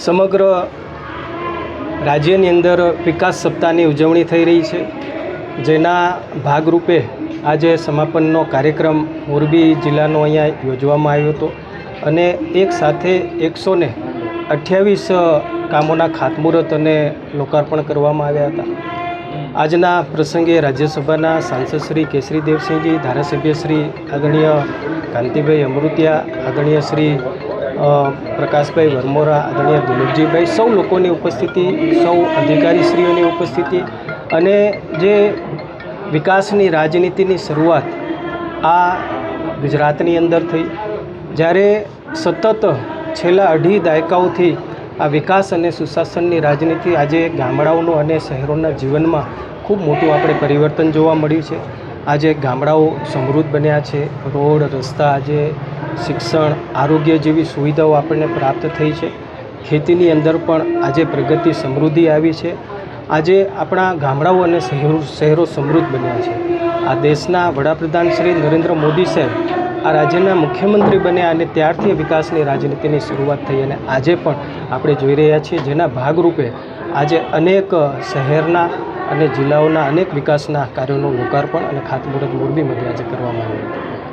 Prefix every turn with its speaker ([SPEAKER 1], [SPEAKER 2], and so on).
[SPEAKER 1] સમગ્ર રાજ્યની અંદર વિકાસ સપ્તાહની ઉજવણી થઈ રહી છે. જેના ભાગરૂપે આજે સમાપનનો કાર્યક્રમ મોરબી જિલ્લાનો અહીંયા યોજવામાં આવ્યો હતો અને એક સાથે એકસો ને અઠ્યાવીસ કામોના ખાતમુહૂર્ત અને લોકાર્પણ કરવામાં આવ્યા હતા. આજના પ્રસંગે રાજ્યસભાના સાંસદ શ્રી કેસરી દેવસિંહજી, ધારાસભ્ય શ્રી આદરણીય કાંતિભાઈ અમૃતિયા, આદરણીય શ્રી પ્રકાશભાઈ વરમોરા, આદરણીય દિલીપજીભાઈ સૌ લોકોની ઉપસ્થિતિ, સૌ અધિકારીશ્રીઓની ઉપસ્થિતિ અને જે વિકાસની રાજનીતિની શરૂઆત આ ગુજરાતની અંદર થઈ, જ્યારે સતત છેલ્લા અઢી દાયકાઓથી આ વિકાસ અને સુશાસનની રાજનીતિ આજે ગામડાઓનું અને શહેરોના જીવનમાં ખૂબ મોટું આપણે પરિવર્તન જોવા મળ્યું છે. આજે ગામડાઓ સમૃદ્ધ બન્યા છે. રોડ, રસ્તા, આજે શિક્ષણ, આરોગ્ય જેવી સુવિધાઓ આપણને પ્રાપ્ત થઈ છે. ખેતીની અંદર પણ આજે પ્રગતિ સમૃદ્ધિ આવી છે. આજે આપણા ગામડાઓ અને શહેરો શહેરો સમૃદ્ધ બન્યા છે. આ દેશના વડાપ્રધાન શ્રી નરેન્દ્ર મોદી સાહેબ આ રાજ્યના મુખ્યમંત્રી બન્યા અને ત્યારથી વિકાસની રાજનીતિની શરૂઆત થઈ અને આજે પણ આપણે જોઈ રહ્યા છીએ. જેના ભાગરૂપે આજે અનેક શહેરના અને જિલ્લાઓના અનેક વિકાસના કાર્યોનું લોકાર્પણ અને ખાતમુહૂર્ત મોરબીમાંથી આજે કરવામાં આવ્યું હતું.